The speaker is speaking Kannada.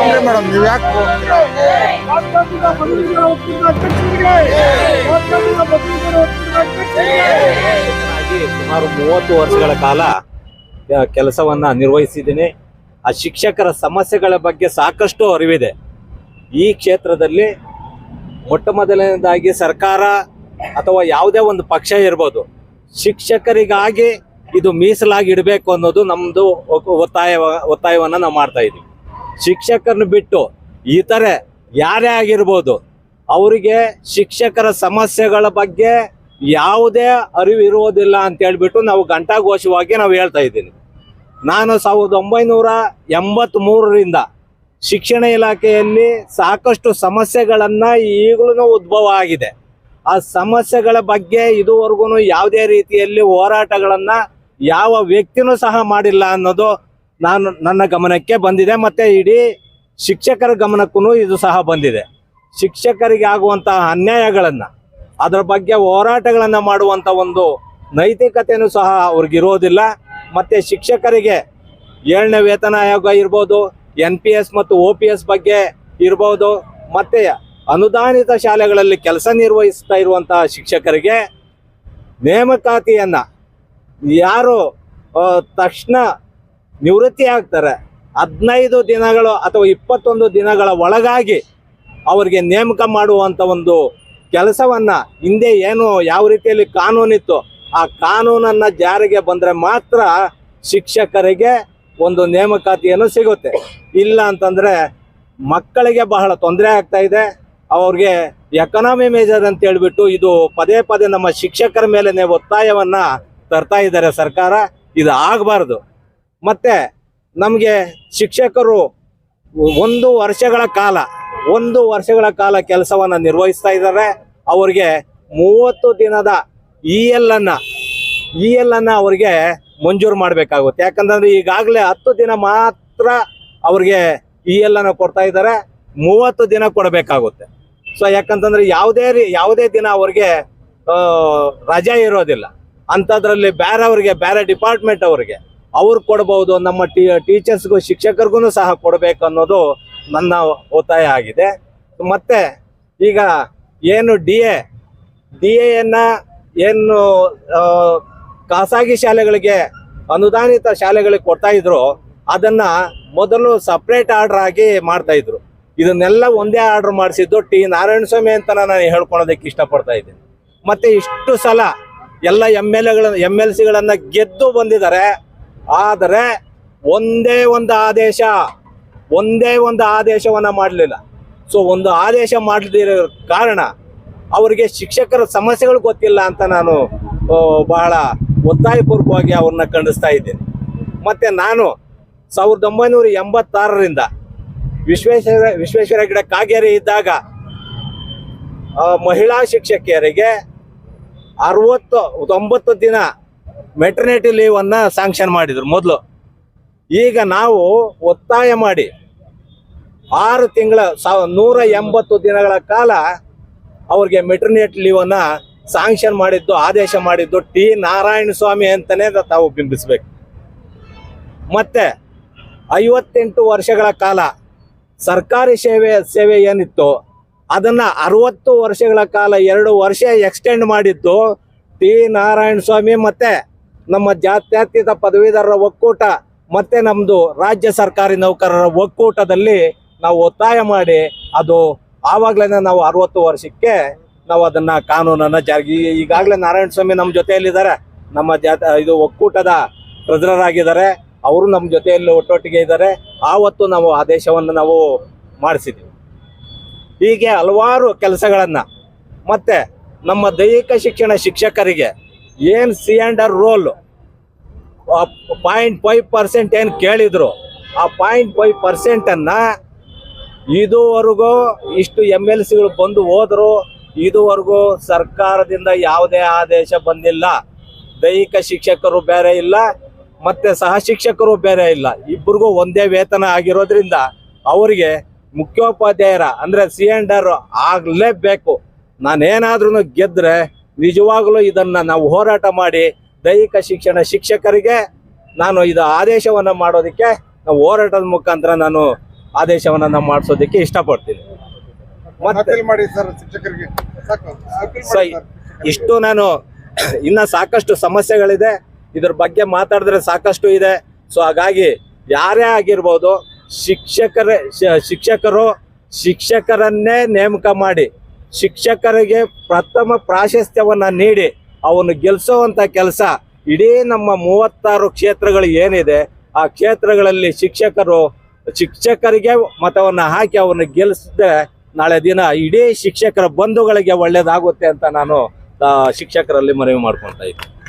ಬಂದ್ರಿ ಮೇಡಮ್, ನೀವು ಯಾಕೆ ಸುಮಾರು ಮೂವತ್ತು ವರ್ಷಗಳ ಕಾಲ ಕೆಲಸವನ್ನ ನಿರ್ವಹಿಸಿದ್ದೀನಿ. ಆ ಶಿಕ್ಷಕರ ಸಮಸ್ಯೆಗಳ ಬಗ್ಗೆ ಸಾಕಷ್ಟು ಅರಿವಿದೆ. ಈ ಕ್ಷೇತ್ರದಲ್ಲಿ ಮೊಟ್ಟ ಮೊದಲನೇದಾಗಿ ಸರ್ಕಾರ ಅಥವಾ ಯಾವುದೇ ಒಂದು ಪಕ್ಷ ಇರ್ಬೋದು, ಶಿಕ್ಷಕರಿಗಾಗಿ ಇದು ಮೀಸಲಾಗಿ ಇಡಬೇಕು ಅನ್ನೋದು ನಮ್ಮದು ಒತ್ತಾಯ ಒತ್ತಾಯವನ್ನು ನಾವು ಮಾಡ್ತಾ ಇದ್ದೀವಿ. ಶಿಕ್ಷಕರನ್ನ ಬಿಟ್ಟು ಇತರೆ ಯಾರೇ ಆಗಿರ್ಬೋದು, ಅವರಿಗೆ ಶಿಕ್ಷಕರ ಸಮಸ್ಯೆಗಳ ಬಗ್ಗೆ ಯಾವುದೇ ಅರಿವು ಇರುವುದಿಲ್ಲ ಅಂತ ಹೇಳ್ಬಿಟ್ಟು ನಾವು ಘಂಟಾಘೋಷವಾಗಿ ನಾವು ಹೇಳ್ತಾ ಇದ್ದೀನಿ. ನಾನು ಸಾವಿರದ ಒಂಬೈನೂರ ಎಂಬತ್ತ್ ಮೂರರಿಂದ ಶಿಕ್ಷಣ ಇಲಾಖೆಯಲ್ಲಿ ಸಾಕಷ್ಟು ಸಮಸ್ಯೆಗಳನ್ನ ಈಗಲೂ ಉದ್ಭವ ಆಗಿದೆ. ಆ ಸಮಸ್ಯೆಗಳ ಬಗ್ಗೆ ಇದುವರೆಗೂ ಯಾವುದೇ ರೀತಿಯಲ್ಲಿ ಹೋರಾಟಗಳನ್ನು ಯಾವ ವ್ಯಕ್ತಿನೂ ಸಹ ಮಾಡಿಲ್ಲ ಅನ್ನೋದು ನಾನು ನನ್ನ ಗಮನಕ್ಕೆ ಬಂದಿದೆ ಮತ್ತೆ ಇಡೀ ಶಿಕ್ಷಕರ ಗಮನಕ್ಕೂ ಇದು ಸಹ ಬಂದಿದೆ. ಶಿಕ್ಷಕರಿಗೆ ಆಗುವಂತಹ ಅನ್ಯಾಯಗಳನ್ನು, ಅದರ ಬಗ್ಗೆ ಹೋರಾಟಗಳನ್ನು ಮಾಡುವಂಥ ಒಂದು ನೈತಿಕತೆಯೂ ಸಹ ಅವ್ರಿಗಿರೋದಿಲ್ಲ. ಮತ್ತು ಶಿಕ್ಷಕರಿಗೆ ಏಳನೇ ವೇತನ ಆಯೋಗ ಇರ್ಬೋದು, ಎನ್ ಪಿ ಎಸ್ ಮತ್ತು ಒ ಪಿ ಎಸ್ ಬಗ್ಗೆ ಇರ್ಬೋದು, ಮತ್ತು ಅನುದಾನಿತ ಶಾಲೆಗಳಲ್ಲಿ ಕೆಲಸ ನಿರ್ವಹಿಸ್ತಾ ಇರುವಂತಹ ಶಿಕ್ಷಕರಿಗೆ ನೇಮಕಾತಿಯನ್ನು ಯಾರು ತಕ್ಷಣ ನಿವೃತ್ತಿ ಆಗ್ತಾರೆ. ಹದಿನೈದು ದಿನಗಳು ಅಥವಾ ಇಪ್ಪತ್ತೊಂದು ದಿನಗಳ ಒಳಗಾಗಿ ಅವರಿಗೆ ನೇಮಕ ಮಾಡುವಂಥ ಒಂದು ಕೆಲಸವನ್ನು ಹಿಂದೆ ಏನು ಯಾವ ರೀತಿಯಲ್ಲಿ ಕಾನೂನಿತ್ತು, ಆ ಕಾನೂನನ್ನು ಜಾರಿಗೆ ಬಂದರೆ ಮಾತ್ರ ಶಿಕ್ಷಕರಿಗೆ ಒಂದು ನೇಮಕಾತಿಯನ್ನು ಸಿಗುತ್ತೆ. ಇಲ್ಲ ಅಂತಂದರೆ ಮಕ್ಕಳಿಗೆ ಬಹಳ ತೊಂದರೆ ಆಗ್ತಾ ಇದೆ. ಅವ್ರಿಗೆ ಎಕನಾಮಿ ಮೇಜರ್ ಅಂತ ಹೇಳ್ಬಿಟ್ಟು ಇದು ಪದೇ ಪದೇ ನಮ್ಮ ಶಿಕ್ಷಕರ ಮೇಲೆ ಒತ್ತಾಯವನ್ನು ತರ್ತಾ ಇದ್ದಾರೆ ಸರ್ಕಾರ. ಇದು ಆಗಬಾರ್ದು. ಮತ್ತೆ ನಮಗೆ ಶಿಕ್ಷಕರು ಒಂದು ವರ್ಷಗಳ ಕಾಲ, ಒಂದು ವರ್ಷಗಳ ಕಾಲ ಕೆಲಸವನ್ನು ನಿರ್ವಹಿಸ್ತಾ ಇದ್ದಾರೆ. ಅವರಿಗೆ ಮೂವತ್ತು ದಿನದ ಇ ಎಲ್ ಅನ್ನ ಇ ಎಲ್ ಅನ್ನ ಅವರಿಗೆ ಮಂಜೂರು ಮಾಡಬೇಕಾಗುತ್ತೆ. ಯಾಕಂತಂದ್ರೆ ಈಗಾಗಲೇ ಹತ್ತು ದಿನ ಮಾತ್ರ ಅವ್ರಿಗೆ ಇ ಎಲ್ ಅನ್ನ ಕೊಡ್ತಾ ಇದ್ದಾರೆ. ಮೂವತ್ತು ದಿನ ಕೊಡಬೇಕಾಗುತ್ತೆ. ಸೊ ಯಾಕಂತಂದ್ರೆ ಯಾವುದೇ ಯಾವುದೇ ದಿನ ಅವ್ರಿಗೆ ರಜೆ ಇರೋದಿಲ್ಲ. ಅಂಥದ್ರಲ್ಲಿ ಬೇರೆ ಅವರಿಗೆ ಬೇರೆ ಡಿಪಾರ್ಟ್ಮೆಂಟ್ ಅವ್ರಿಗೆ. ಅವ್ರು ಕೊಡಬಹುದು ನಮ್ಮ ಟೀ, ಟೀಚರ್ಸ್ಗೂ ಶಿಕ್ಷಕರಿಗೂ ಸಹ ಕೊಡಬೇಕು ಅನ್ನೋದು ನನ್ನ ಒತ್ತಾಯ ಆಗಿದೆ. ಮತ್ತೆ ಈಗ ಏನು ಡಿ ಎ, ಡಿ ಎನ್ನ ಏನು ಖಾಸಗಿ ಶಾಲೆಗಳಿಗೆ ಅನುದಾನಿತ ಶಾಲೆಗಳಿಗೆ ಕೊಡ್ತಾ ಇದ್ರು, ಅದನ್ನ ಮೊದಲು ಸಪ್ರೇಟ್ ಆರ್ಡರ್ ಆಗಿ ಮಾಡ್ತಾ ಇದ್ರು. ಇದನ್ನೆಲ್ಲ ಒಂದೇ ಆರ್ಡರ್ ಮಾಡಿಸಿದ್ದು ಟಿ ನಾರಾಯಣ ಸ್ವಾಮಿ ಅಂತ ನಾನು ಹೇಳ್ಕೊಳೋದಕ್ಕೆ ಇಷ್ಟಪಡ್ತಾ ಇದ್ದೀನಿ. ಮತ್ತೆ ಇಷ್ಟು ಸಲ ಎಲ್ಲ ಎಂ ಎಲ್ ಎಗಳನ್ನ ಎಂ ಎಲ್ ಸಿಗಳನ್ನ ಗೆದ್ದು ಬಂದಿದ್ದಾರೆ. ಆದರೆ ಒಂದೇ ಒಂದು ಆದೇಶ, ಒಂದೇ ಒಂದು ಆದೇಶವನ್ನ ಮಾಡಲಿಲ್ಲ. ಸೊ ಒಂದು ಆದೇಶ ಮಾಡದಿರೋ ಕಾರಣ ಅವರಿಗೆ ಶಿಕ್ಷಕರ ಸಮಸ್ಯೆಗಳು ಗೊತ್ತಿಲ್ಲ ಅಂತ ನಾನು ಬಹಳ ಒತ್ತಾಯಪೂರ್ವಕವಾಗಿ ಅವ್ರನ್ನ ಖಂಡಿಸ್ತಾ ಇದ್ದೀನಿ. ಮತ್ತೆ ನಾನು ಸಾವಿರದ ಒಂಬೈನೂರ ಎಂಬತ್ತಾರರಿಂದ ವಿಶ್ವೇಶ್ವರ ವಿಶ್ವೇಶ್ವರ ಗಿಡ ಕಾಗೇರಿ ಇದ್ದಾಗ ಮಹಿಳಾ ಶಿಕ್ಷಕಿಯರಿಗೆ ಅರವತ್ತು ತೊಂಬತ್ತು ದಿನ ಮೆಟರ್ನಿಟಿ ಲೀವ್ ಅನ್ನ ಸ್ಯಾಂಕ್ಷನ್ ಮಾಡಿದ್ರು ಮೊದಲು. ಈಗ ನಾವು ಒತ್ತಾಯ ಮಾಡಿ ಆರು ತಿಂಗಳ ಸಾವ ನೂರ ಎಂಬತ್ತು ದಿನಗಳ ಕಾಲ ಅವ್ರಿಗೆ ಮೆಟರ್ನಿಟಿ ಲೀವ್ ಅನ್ನ ಸ್ಯಾಂಕ್ಷನ್ ಮಾಡಿದ್ದು, ಆದೇಶ ಮಾಡಿದ್ದು ಟಿ ನಾರಾಯಣ ಸ್ವಾಮಿ ಅಂತಾನೆ ತಾವು ಬಿಂಬಿಸ್ಬೇಕು. ಮತ್ತೆ ಐವತ್ತೆಂಟು ವರ್ಷಗಳ ಕಾಲ ಸರ್ಕಾರಿ ಸೇವೆ ಸೇವೆ ಏನಿತ್ತು, ಅದನ್ನ ಅರವತ್ತು ವರ್ಷಗಳ ಕಾಲ ಎರಡು ವರ್ಷ ಎಕ್ಸ್ಟೆಂಡ್ ಮಾಡಿದ್ದು ಟಿ ನಾರಾಯಣ ಸ್ವಾಮಿ ಮತ್ತೆ ನಮ್ಮ ಜಾತ್ಯತೀತ ಪದವೀಧರರ ಒಕ್ಕೂಟ ಮತ್ತೆ ನಮ್ಮದು ರಾಜ್ಯ ಸರ್ಕಾರಿ ನೌಕರರ ಒಕ್ಕೂಟದಲ್ಲಿ ನಾವು ಒತ್ತಾಯ ಮಾಡಿ ಅದು ಆವಾಗಲೇ ನಾವು ಅರವತ್ತು ವರ್ಷಕ್ಕೆ ನಾವು ಅದನ್ನ ಕಾನೂನನ್ನ ಜಾರಿ ಈಗಾಗಲೇ ನಾರಾಯಣ ಸ್ವಾಮಿ ನಮ್ಮ ಜೊತೆಯಲ್ಲಿದ್ದಾರೆ. ನಮ್ಮ ಜಾತ ಇದು ಒಕ್ಕೂಟದ ಪ್ರಜರಾಗಿದ್ದಾರೆ ಅವರು ನಮ್ಮ ಜೊತೆಯಲ್ಲಿ ಒಟ್ಟೊಟ್ಟಿಗೆ ಇದ್ದಾರೆ. ಆವತ್ತು ನಾವು ಆದೇಶವನ್ನು ನಾವು ಮಾಡಿಸಿದ್ದೀವಿ ಹೀಗೆ ಹಲವಾರು ಕೆಲಸಗಳನ್ನು ಮತ್ತೆ ನಮ್ಮ ದೈಹಿಕ ಶಿಕ್ಷಣ ಶಿಕ್ಷಕರಿಗೆ ಏನು C and R rule point five percent ಏನು ಕೇಳಿದ್ರು? ಆ ಪಾಯಿಂಟ್ ಫೈವ್ ಪರ್ಸೆಂಟನ್ನು ಇದುವರೆಗೂ ಇಷ್ಟು ಎಂ ಎಲ್ ಸಿಗಳು ಬಂದು ಹೋದರು. ಇದುವರೆಗೂ ಸರ್ಕಾರದಿಂದ ಯಾವುದೇ ಆದೇಶ ಬಂದಿಲ್ಲ. ದೈಹಿಕ ಶಿಕ್ಷಕರು ಬೇರೆ ಇಲ್ಲ, ಮತ್ತೆ ಸಹ ಶಿಕ್ಷಕರು ಬೇರೆ ಇಲ್ಲ. ಇಬ್ಬರಿಗೂ ಒಂದೇ ವೇತನ ಆಗಿರೋದ್ರಿಂದ ಅವರಿಗೆ ಮುಖ್ಯೋಪಾಧ್ಯಾಯರ ಅಂದ್ರೆ ಸಿ ಆರ್ ಆಗ್ಲೇಬೇಕು. ನಾನೇನಾದ್ರೂ ಗೆದ್ರೆ ನಿಜವಾಗ್ಲೂ ಇದನ್ನ ನಾವು ಹೋರಾಟ ಮಾಡಿ ದೈಹಿಕ ಶಿಕ್ಷಣ ಶಿಕ್ಷಕರಿಗೆ ನಾನು ಇದು ಆದೇಶವನ್ನ ಮಾಡೋದಕ್ಕೆ ನಾವು ಹೋರಾಟದ ಮುಖಾಂತರ ನಾನು ಆದೇಶವನ್ನ ನಾವು ಮಾಡಿಸೋದಕ್ಕೆ ಇಷ್ಟಪಡ್ತೀನಿ. ಇಷ್ಟು ನಾನು ಇನ್ನ ಸಾಕಷ್ಟು ಸಮಸ್ಯೆಗಳಿದೆ. ಇದ್ರ ಬಗ್ಗೆ ಮಾತಾಡಿದ್ರೆ ಸಾಕಷ್ಟು ಇದೆ. ಸೊ ಹಾಗಾಗಿ ಯಾರೇ ಆಗಿರ್ಬೋದು ಶಿಕ್ಷಕರೇ ಶಿಕ್ಷಕರು ಶಿಕ್ಷಕರನ್ನೇ ನೇಮಕ ಮಾಡಿ ಶಿಕ್ಷಕರಿಗೆ ಪ್ರಥಮ ಪ್ರಾಶಸ್ತ್ಯವನ್ನ ನೀಡಿ ಅವನು ಗೆಲ್ಸೋವಂತ ಕೆಲಸ ಇಡೀ ನಮ್ಮ ಮೂವತ್ತಾರು ಕ್ಷೇತ್ರಗಳು ಏನಿದೆ, ಆ ಕ್ಷೇತ್ರಗಳಲ್ಲಿ ಶಿಕ್ಷಕರು, ಶಿಕ್ಷಕರಿಗೆ ಮತವನ್ನ ಹಾಕಿ ಅವನ್ನು ಗೆಲ್ಲಿಸಿದ್ರೆ ನಾಳೆ ದಿನ ಇಡೀ ಶಿಕ್ಷಕರ ಬಂಧುಗಳಿಗೆ ಒಳ್ಳೇದಾಗುತ್ತೆ ಅಂತ ನಾನು ಶಿಕ್ಷಕರಲ್ಲಿ ಮನವಿ ಮಾಡ್ಕೊಳ್ತಾ ಇದ್ದೀನಿ.